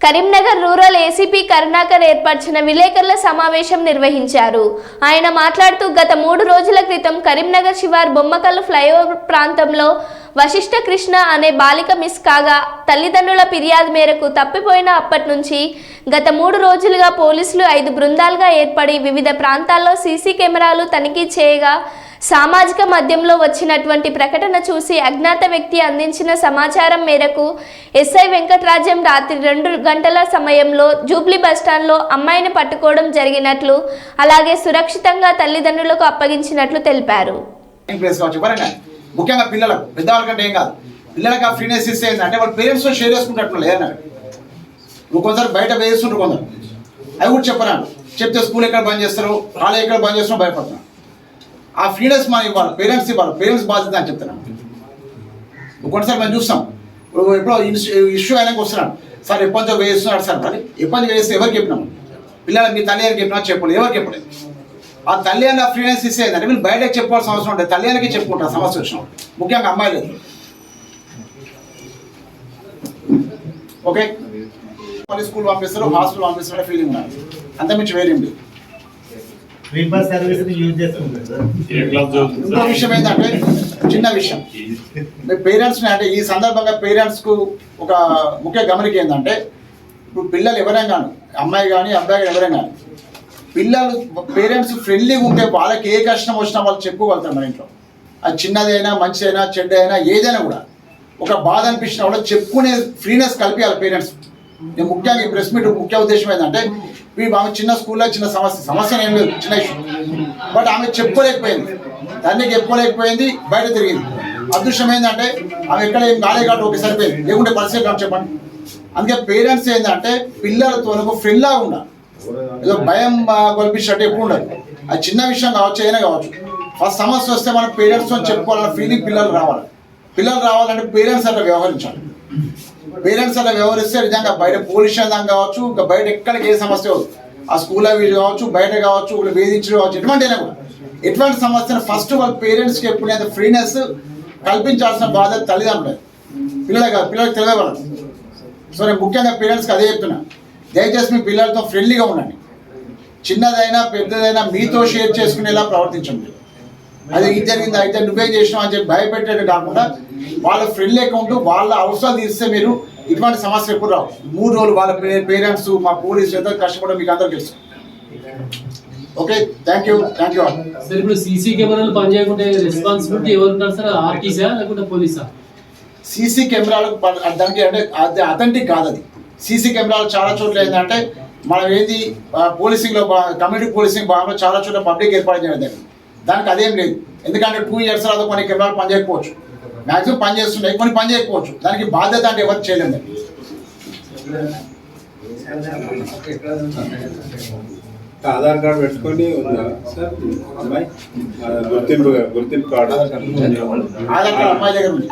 Karimnagar rural ACP Karunakar ఏర్పరిచిన విలేకరుల సమావేశం నిర్వహించారు. ఆయన మాట్లాడుతూ గత మూడు రోజుల క్రితం కరీంనగర్ శివార్ బొమ్మకల్ ఫ్లైఓవర్ ప్రాంతంలో వశిష్ఠ కృష్ణ అనే బాలిక మిస్ కాగా తల్లిదండ్రుల ఫిర్యాదు మేరకు తప్పిపోయిన అప్పటి నుంచి గత మూడు రోజులుగా పోలీసులు ఐదు బృందాలుగా ఏర్పడి వివిధ ప్రాంతాల్లో సీసీ కెమెరాలు తనిఖీ చేయగా సామాజిక మాధ్యమంలో వచ్చినటువంటి ప్రకటన చూసి అజ్ఞాత వ్యక్తి అందించిన సమాచారం మేరకు ఎస్ఐ వెంకటరాజ్యం రాత్రి రెండు గంటల సమయంలో జూబ్లీ బస్టాండ్లో అమ్మాయిని పట్టుకోవడం జరిగినట్లు అలాగే సురక్షితంగా తల్లిదండ్రులకు అప్పగించినట్లు తెలిపారు. ముఖ్యంగా పిల్లలకు పెద్దవాళ్ళకంటే ఏం కాదు. పిల్లలకు ఆ ఫ్రీనెస్ ఇస్తే అంటే వాళ్ళ పేరెంట్స్తో షేర్ చేసుకుంటున్నట్లు లేదన్న నువ్వు కొందరు బయట వేస్తుంటారు కొందరు. అవి కూడా చెప్పరాను చెప్తే స్కూల్ ఎక్కడ బంద్ చేస్తారు కాలేజ్ ఎక్కడ బంద్ చేస్తారో భయపడుతున్నాను ఆ ఫ్రీడమ్స్ మనం ఇవ్వాలి పేరెంట్స్ ఇవ్వాలి పేరెంట్స్ బాధ్యత అని చెప్తున్నాను. ఒక్కొక్కసారి మేము చూస్తాం. ఇప్పుడు ఎప్పుడో ఇష్యూ అయినాక వస్తున్నాడు. సార్ ఇబ్బంది వేస్తున్నాడు సార్. మరి ఇబ్బంది వేస్తే ఎవరికి చెప్పినాము? పిల్లలు మీ తల్లి గారికి చెప్పినా చెప్పలేదు ఎవరికి చెప్పలేదు? ఆ తల్లి అన్న ఫ్రీనెస్ ఇస్తే అంటే వీళ్ళు బయటకు చెప్పుకోవాల్సిన అవసరం ఉంటుంది తల్లి అన్నకి చెప్పుకుంటారు సమస్య వచ్చినప్పుడు. ముఖ్యంగా అమ్మాయిలు ఓకే? స్కూల్ పంపిస్తారు హాస్టల్ పంపిస్తారు ఫీలింగ్ ఉన్నారు అంతమించి వేరేం లేదు. ఫ్రీ బస్ సర్వీస్ని యూజ్ ఇంకో? విషయం ఏంటంటే చిన్న విషయం. పేరెంట్స్ అంటే ఈ సందర్భంగా పేరెంట్స్కు ఒక ముఖ్య గమనిక ఏంటంటే ఇప్పుడు పిల్లలు ఎవరైనా కానీ అమ్మాయి కానీ అబ్బాయి కానీ ఎవరైనా కానీ పిల్లలు పేరెంట్స్ ఫ్రెండ్లీగా ఉంటే వాళ్ళకి ఏ కష్టం వచ్చినా వాళ్ళు చెప్పుకోగలుగుతారు మన ఇంట్లో. అది చిన్నదైనా మంచిదైనా చెడ్డ అయినా ఏదైనా కూడా. ఒక బాధ అనిపించినా కూడా చెప్పుకునే ఫ్రీనెస్ కల్పించాలి పేరెంట్స్ నేను ముఖ్యంగా ఈ ప్రెస్ మీట్ ముఖ్య ఉద్దేశం ఏంటంటే వీడు ఆమె చిన్న స్కూల్లో చిన్న సమస్య సమస్య ఏం లేదు చిన్న ఇష్యూ బట్ ఆమె చెప్పుకోలేకపోయింది. తల్లికి చెప్పుకోలేకపోయింది బయట తిరిగింది. అదృష్టం ఏంటంటే ఆమె ఎక్కడ ఏం కాలే కాబట్టి ఓకే సరిపోయింది లేకుంటే పరిస్థితి కాదు చెప్పండి. అందుకే పేరెంట్స్ ఏంటంటే పిల్లలతో ఒక ఫ్రెండ్ లాగా ఉండాలి. ఏదో భయం కల్పించినట్టు ఎప్పుడు ఉండదు అది చిన్న విషయం కావచ్చు అయినా కావచ్చు. ఫస్ట్ సమస్య వస్తే మన పేరెంట్స్తో చెప్పుకోవాలన్న ఫీలింగ్ పిల్లలు రావాలి. పిల్లలు రావాలంటే పేరెంట్స్ అట్లా వ్యవహరించాలి. పేరెంట్స్ అలా వ్యవహరిస్తే నిజంగా బయట పోలీస్ స్టేషన్ కావచ్చు ఇంకా బయట ఎక్కడికి ఏ సమస్య ఆ స్కూల్ అవి కావచ్చు బయట కావచ్చు వీళ్ళు వేధించడం కావచ్చు ఎటువంటి అయినా కూడా. ఎటువంటి సమస్యను ఫస్ట్ వాళ్ళ పేరెంట్స్కి ఎప్పుడైనా ఫ్రీనెస్ కల్పించాల్సిన బాధ్యత తల్లిదండ్రులే. పిల్లలే కాదు పిల్లలకి తెలియవాలి సో నేను ముఖ్యంగా పేరెంట్స్కి అదే చెప్తున్నా. దయచేసి మీ పిల్లలతో ఫ్రెండ్లీగా ఉండండి. చిన్నదైనా పెద్దదైనా మీతో షేర్ చేసుకునేలా ప్రవర్తించండి. అది ఇది జరిగింది అయితే నువ్వే చేసినావు అని చెప్పి భయపెట్టేది కాకుండా వాళ్ళ ఫ్రెండ్లీ అకౌంట్ వాళ్ళ అవసరాలు తీస్తే మీరు ఇటువంటి సమస్యలు ఎప్పుడు రావు. మూడు రోజులు వాళ్ళ పేరెంట్స్ మా పోలీసు ఎంత కష్టపడడం మీకు అందరికీ తెలుసు. Okay thank you thank you sir ఇప్పుడు సీసీ కెమెరాలు పనిచేయకుంటే రెస్పాన్సిబిలిటీ ఎవరు ఉంటారు సార్? ఆర్టీసా లేకుంటే పోలీసా? సీసీ కెమెరాలకు దానికి అంటే అది అథెంటిక్ కాదు అది. సీసీ కెమెరాలు చాలా చోట్ల ఏంటంటే మనం ఏంది పోలీసింగ్లో కమ్యూనిటీ పోలీసింగ్ భాగంలో చాలా చోట్ల పబ్లిక్ ఏర్పాటు చేయడం దానికి అదేం లేదు. ఎందుకంటే టూ ఇయర్స్ తర్వాత కొన్ని కెమెరాలు పనిచేయకపోవచ్చు మ్యాక్సిమం పని చేస్తున్నాయి కొన్ని పని చేయకపోవచ్చు. దానికి బాధ్యత అంటే ఎవరు చేయలేము. దాన్ని. ఆధార్ కార్డు పెట్టుకొని గుర్తింపు గుర్తింపు కార్డు. ఆధార్ కార్డు అమ్మాయి దగ్గర ఉంది.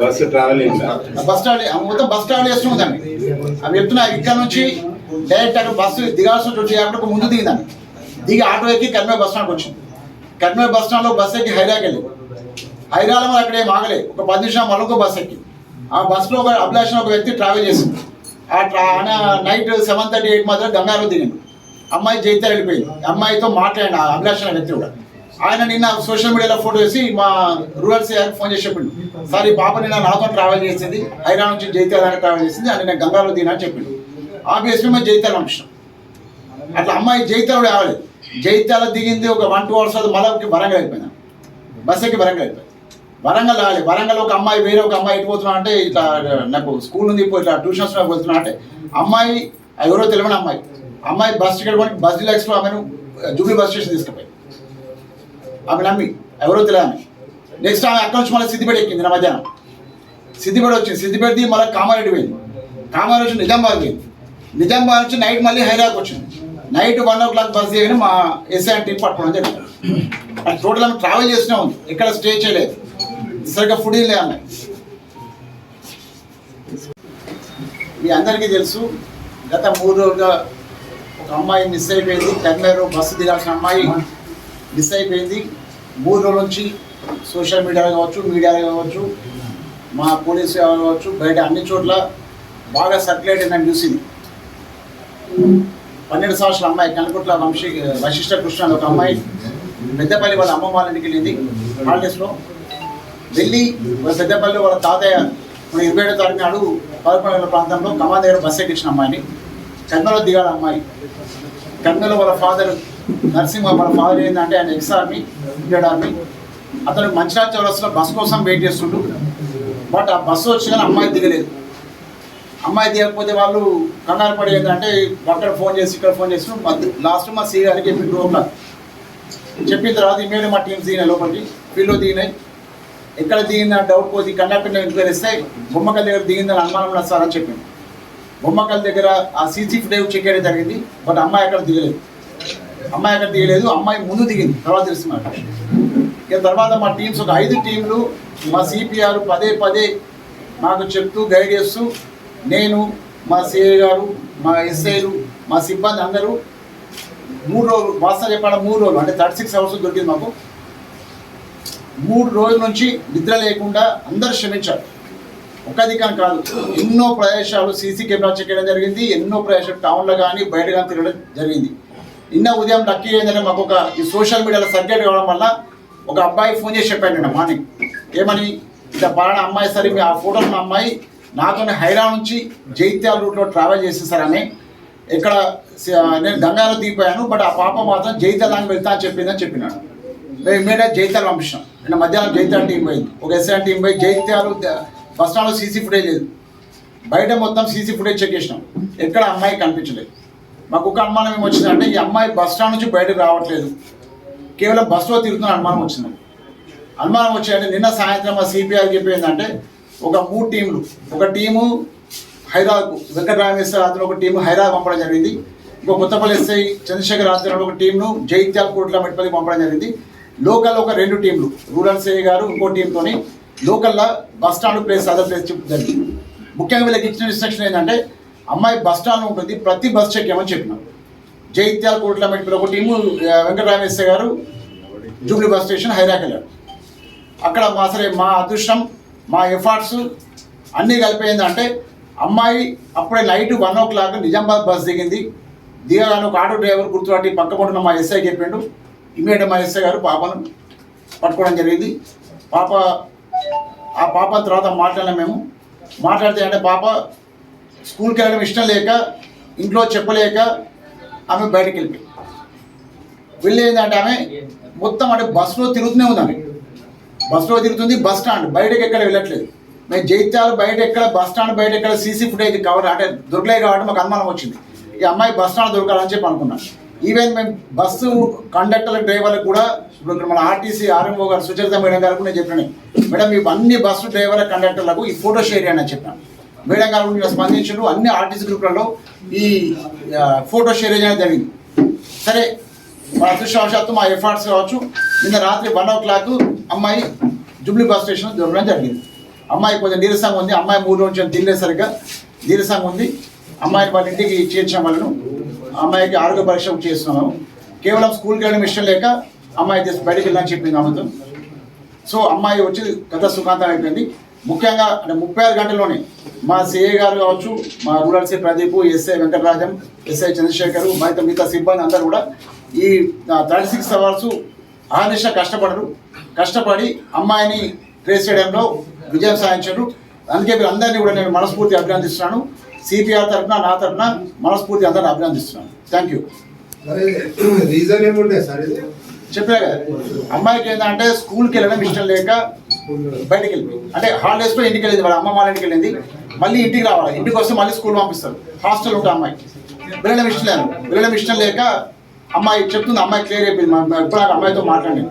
బస్సు ట్రావెలింగ్ బస్ స్టాండ్ ఆ మొత్తం బస్ స్టాండ్ చేస్తుందండి అవి చెప్తున్నా ఇక్కడ నుంచి డైరెక్ట్ అక్కడ బస్సు దిగాల్సి వచ్చి అక్కడ ముందు దిగిందండి దిగి ఆటో ఎక్కి కర్మే బస్ స్టాండ్కి వచ్చింది. కర్మే బస్ స్టాండ్లో బస్ ఎక్కి హైరాకి వెళ్ళి. హైదరాబాద్ అక్కడ అక్కడే ఆగలే. ఒక పది నిమిషాలు మరొక బస్ ఎక్కి. ఆ బస్సులో ఒక అభిలాష్ ఒక వ్యక్తి ట్రావెల్ చేసింది ఆ ట్రా ఆయన నైట్ సెవెన్ థర్టీ ఎయిట్ మధ్యలో గంగారం దిగింది అమ్మాయి జైతే వెళ్ళిపోయింది. అమ్మాయితో మాట్లాడిన ఆ అభిలాష్ వ్యక్తి కూడా. ఆయన నిన్న సోషల్ మీడియాలో ఫోటో వేసి మా రూరల్ సిఆర్కి ఫోన్ చేసి చెప్పిండు. సార్ ఈ పాప నిన్న నాతో ట్రావెల్ చేసింది. హైదరాబాద్ నుంచి జైత్యాల దాకా ట్రావెల్ చేసింది. అని నేను గంగాలో దిగినా అని చెప్పిండు. ఆబ్వియస్లీ మేము అంశం పంపించాం అట్లా అమ్మాయి జైత్యాల రావాలి జైత్యాల దిగింది ఒక వన్ టూ అవర్స్ మళ్ళీ వరంగల్ అయిపోయింది బస్ ఎక్కి వరంగల్ అయిపోయింది వరంగల్ రావాలి వరంగల్ ఒక అమ్మాయి వేరే ఒక అమ్మాయి ఎటు పోతున్నా అంటే ఇట్లా నాకు స్కూల్ నుంచి ఇప్పుడు ఇట్లా ట్యూషన్స్ పోతున్నా అంటే అమ్మాయి ఎవరో తెలియని అమ్మాయి. అమ్మాయి బస్ టికెట్ కొని బస్ డిలాక్స్లో ఆమెను జూబ్లీ బస్ స్టేషన్ తీసుకుపోయి. ఆమె నమ్మి ఎవరో తెలియదు నెక్స్ట్ ఆమె అక్కడ నుంచి మళ్ళీ సిద్దిపేట ఎక్కింది నా మధ్యాహ్నం. సిద్దిపేట వచ్చింది. సిద్దిపేట దిగి మళ్ళీ కామారెడ్డి పోయింది. కామారెడ్డి వచ్చి నిజామాబాద్ పోయింది. నిజామాబాద్ నుంచి నైట్ మళ్ళీ హైదరాబాద్ వచ్చింది. Night one o'clock bus దిగని మా ఎస్ఐ టీం పట్టుకోవడం జరిగింది. అది టోటల్ ఆమె ట్రావెల్ చేసినా ఉంది. ఎక్కడ స్టే చేయలేదు. సరిగ్గా ఫుడ్ లేదు ఆమె మీ అందరికీ తెలుసు గత మూడు రోజులుగా ఒక అమ్మాయి మిస్ అయిపోయింది. కర్మేరు బస్సు దిగాల్సిన అమ్మాయి మిస్ అయిపోయింది. మూడు రోజుల నుంచి సోషల్ మీడియాలో కావచ్చు మీడియాలో కావచ్చు మా పోలీసు కావచ్చు బయట అన్ని చోట్ల బాగా సర్క్యులేట్ అయిందని చూసింది. పన్నెండు సంవత్సరాల అమ్మాయి కనకుట్ల వంశీ వశిష్ఠ కృష్ణ అని ఒక అమ్మాయి. పెద్దపల్లి వాళ్ళ అమ్మమ్మ వాళ్ళ ఇంటికి వెళ్ళింది. హాలిడేస్లో వెళ్ళి వాళ్ళ పెద్దపల్లి వాళ్ళ తాతయ్య మన ఇరవై ఏడో తారీఖు నాడు పదకొండు ప్రాంతంలో కమా దగ్గర బస్ ఎక్కించిన అమ్మాయిని. కర్నూలు దిగాల అమ్మాయి. కర్నూలు వాళ్ళ ఫాదర్ నర్సింహ వాళ్ళ ఫాదర్ ఏంటంటే ఆయన ఎక్స్ ఆర్మీ ఇండియన్ ఆర్మీ అతను మంచిరాజ్ చౌరస్లో బస్ కోసం వెయిట్ చేస్తుండు. బట్ ఆ బస్సు వచ్చి కానీ అమ్మాయి దిగలేదు. అమ్మాయి దిగకపోతే వాళ్ళు కంగారు పడేది ఏంటంటే అక్కడ ఫోన్ చేసి ఇక్కడ ఫోన్ చేసి లాస్ట్ మా సీనియర్కి గారికి చెప్పి రూమ్లో చెప్పిన తర్వాత ఇమీడియట్ మా టీమ్స్ దిగినాయి లోపలికి. ఫీల్డ్లో దిగినాయి. ఎక్కడ దిగిందా డౌట్ పోతే కండక్టర్ని ఎంక్వైరీ ఇస్తే బొమ్మకల్ దగ్గర దిగిందని అనుమానం ఉన్నది సార్ అని చెప్పింది బొమ్మకల్ దగ్గర ఆ సీసీ ఫుటేజ్ చెక్ చేయడం జరిగింది. బట్ అమ్మాయి అక్కడ దిగలేదు. అమ్మాయి అక్కడ దిగలేదు. అమ్మాయి ముందు దిగింది. తర్వాత తెలుస్తున్నారు ఇక తర్వాత మా టీమ్స్ ఒక ఐదు టీంలు మా సిపిఆర్ పదే పదే మాకు చెప్తూ గైడ్ చేస్తూ నేను మా సిఐ గారు మా ఎస్ఐలు మా సిబ్బంది అందరూ మూడు రోజులు వాస్తవం చెప్పాలి మూడు రోజులు అంటే థర్టీ సిక్స్ అవర్స్ దొరికింది మాకు. మూడు రోజుల నుంచి నిద్ర లేకుండా అందరూ శ్రమించారు ఒక దిక్కన కాదు ఎన్నో ప్రదేశాలు సీసీ కెమెరా చెక్ చేయడం జరిగింది ఎన్నో ప్రదేశాలు టౌన్లో కానీ బయట కానీ తిరగడం జరిగింది. నిన్న ఉదయం లక్కీ ఏంటంటే మాకు ఒక ఈ సోషల్ మీడియాలో సర్క్యులేట్ కావడం వల్ల ఒక అబ్బాయి ఫోన్ చేసి చెప్పాడు నిన్న మార్నింగ్. ఏమని? ఇట్లా పలానా అమ్మాయి సరే మీ ఆ ఫోటోలో మా అమ్మాయి నాతో హైరా నుంచి జైత్యాల రూట్లో ట్రావెల్ చేసేసారు ఆమె. ఇక్కడ నేను గంగాలో దిగిపోయాను బట్ ఆ పాప మాత్రం జైత్యాలకు వెళ్తా అని చెప్పిందని చెప్పినాడు. మేము ఇమీడియట్ జైత్యాలు పంపించాం నేను మధ్యాహ్నం జైతాల టీం పోయింది. ఒక ఎస్ఆర్ టీం పోయి జైత్యాలు బస్ స్టాండ్లో సీసీ ఫుటేజ్ లేదు. బయట మొత్తం సీసీ ఫుటేజ్ చెక్ చేసినాం. ఎక్కడ అమ్మాయి కనిపించలేదు. మాకు ఒక అనుమానం ఏమొచ్చిందంటే ఈ అమ్మాయి బస్ స్టాండ్ నుంచి బయటకు రావట్లేదు. కేవలం బస్సులో తిరుగుతున్న అనుమానం వచ్చింది. అనుమానం వచ్చాయంటే నిన్న సాయంత్రం మా సిపిఆర్ చెప్పిందంటే ఒక మూడు టీంలు. ఒక టీము హైదరాబాద్ వెంకటరామేశ్వర ఆధ్వర్యంలో ఒక టీము హైదరాబాద్ పంపడం జరిగింది. ఇంకో కొత్తపల్లి ఎస్ఐ చంద్రశేఖర్ ఆధ్వర్యంలో ఒక టీంను జైత్యాల కోట్ల మెట్పల్లి పంపడం జరిగింది. లోకల్ ఒక రెండు టీంలు రూరల్ సిఐ గారు ఇంకో టీంతోని లోకల్లో bus stand place other place చెప్తుంది జరిగింది. ముఖ్యంగా వీళ్ళకి ఇచ్చిన ఇన్స్ట్రక్షన్ ఏంటంటే అమ్మాయి బస్ స్టాండ్ ఉంటుంది ప్రతి బస్ చెక్ చేయమని చెప్పినాం. జైత్యాల కోట్ల మెట్పల్లి ఒక టీము వెంకట వెంకటరామేశ్వర గారు జూబ్లీ బస్ స్టేషన్ హైరాక్ వెళ్ళారు అక్కడ మా సరే మా అదృష్టం మా ఎఫర్ట్స్ అన్నీ కలిపి ఏంటంటే అమ్మాయి అప్పుడే night one o'clock Nizamabad bus దిగింది. దిగగానే ఒక ఆటో డ్రైవర్ గుర్తుపట్టి పక్క మా ఎస్ఐ చెప్పిండు. ఇమీడియట్ మా ఎస్ఐ గారు పాపను పట్టుకోవడం జరిగింది. పాప ఆ పాప తర్వాత మాట్లాడినా మేము. మాట్లాడితే అంటే పాప స్కూల్కి వెళ్ళడం ఇష్టం లేక ఇంట్లో చెప్పలేక ఆమె బయటకు వెళ్ళిపోయింది. వెళ్ళి ఏంటంటే ఆమె మొత్తం అంటే బస్సులో తిరుగుతూనే ఉంది ఆమె బస్సులో తిరుగుతుంది బస్ స్టాండ్. బయటకు ఎక్కడ వెళ్ళట్లేదు. మేము జైత్యాలు బయట ఎక్కడ బస్ స్టాండ్ బయట ఎక్కడ సీసీ ఫుటేజ్ కవర్ అంటే దొరకలేదు కాబట్టి మాకు అనుమానం వచ్చింది. ఈ అమ్మాయి బస్ స్టాండ్ దొరకాలని చెప్పి అనుకున్నాను ఈవెన్ మేము బస్సు కండక్టర్ డ్రైవర్లకు కూడా ఇప్పుడు మన ఆర్టీసీ ఆర్ఎంఓ గారు సుచరిత మేడం గారు కూడా నేను చెప్పినాను. మేడం మీ అన్ని బస్సు డ్రైవర్ కండక్టర్లకు ఈ ఫోటో షేర్ చేయండి అని చెప్పాను. మేడం గారు కూడా స్పందించారు. అన్ని ఆర్టీసీ గ్రూప్లలో ఈ ఫోటో షేర్ చేయడం జరిగింది. సరే మా అదృష్టవశాత్తు మా ఎఫర్ట్స్ కావచ్చు. నిన్న రాత్రి వన్ ఓ క్లాక్ అమ్మాయి జూబ్లీ బస్ స్టేషన్ దొరకడం జరిగింది. అమ్మాయి కొంచెం నీరసంగా ఉంది. అమ్మాయి మూడు రోజులు తినలేదు సరిగ్గా నీరసంగా ఉంది. అమ్మాయిని వాళ్ళ ఇంటికి చేర్చిన వాళ్ళను అమ్మాయికి ఆరోగ్య పరీక్ష చేస్తున్నాము. కేవలం స్కూల్కి వెళ్ళడం ఇష్టం లేక అమ్మాయి తీసి బయటికి వెళ్ళాలని చెప్పింది ఆమెతో. సో అమ్మాయి వచ్చి గత సుఖాంతం అయిపోయింది. ముఖ్యంగా అంటే ముప్పై ఆరు గంటల్లోనే మా సిఏ గారు కావచ్చు మా rural C Pradeep SI Venkatarajam SI Chandrashekar మిగతా మిగతా సిబ్బంది అందరూ కూడా ఈ థర్టీ సిక్స్ అవర్స్ ఆనిష కష్టపడరు. కష్టపడి అమ్మాయిని ట్రేస్ చేయడంలో విజయం సాధించారు అందుకే మీరు అందరినీ కూడా నేను మనస్ఫూర్తి అభినందిస్తున్నాను. సిపిఆర్ తరఫున నా తరఫున మనస్ఫూర్తి అందరిని అభినందిస్తున్నాను. థ్యాంక్ యూ రీజన్ సార్ చెప్పా కదా అమ్మాయికి ఏంటంటే స్కూల్కి వెళ్ళడం ఇష్టం లేక బయటికి వెళ్ళింది. అంటే హాలిడేస్లో ఇంటికి వెళ్ళింది వాళ్ళ అమ్మ వాళ్ళ ఇంటికి వెళ్ళింది. మళ్ళీ ఇంటికి రావాలి. ఇంటికి వస్తే మళ్ళీ స్కూల్ పంపిస్తారు. హాస్టల్ ఉంటుంది అమ్మాయి. వెళ్ళడం ఇష్టం లేదు. వెళ్ళడం ఇష్టం లేక అమ్మాయి చెప్తుంది అమ్మాయి క్లియర్ అయిపోయింది. మా- మా- అమ్మాయితో మాట్లాడింది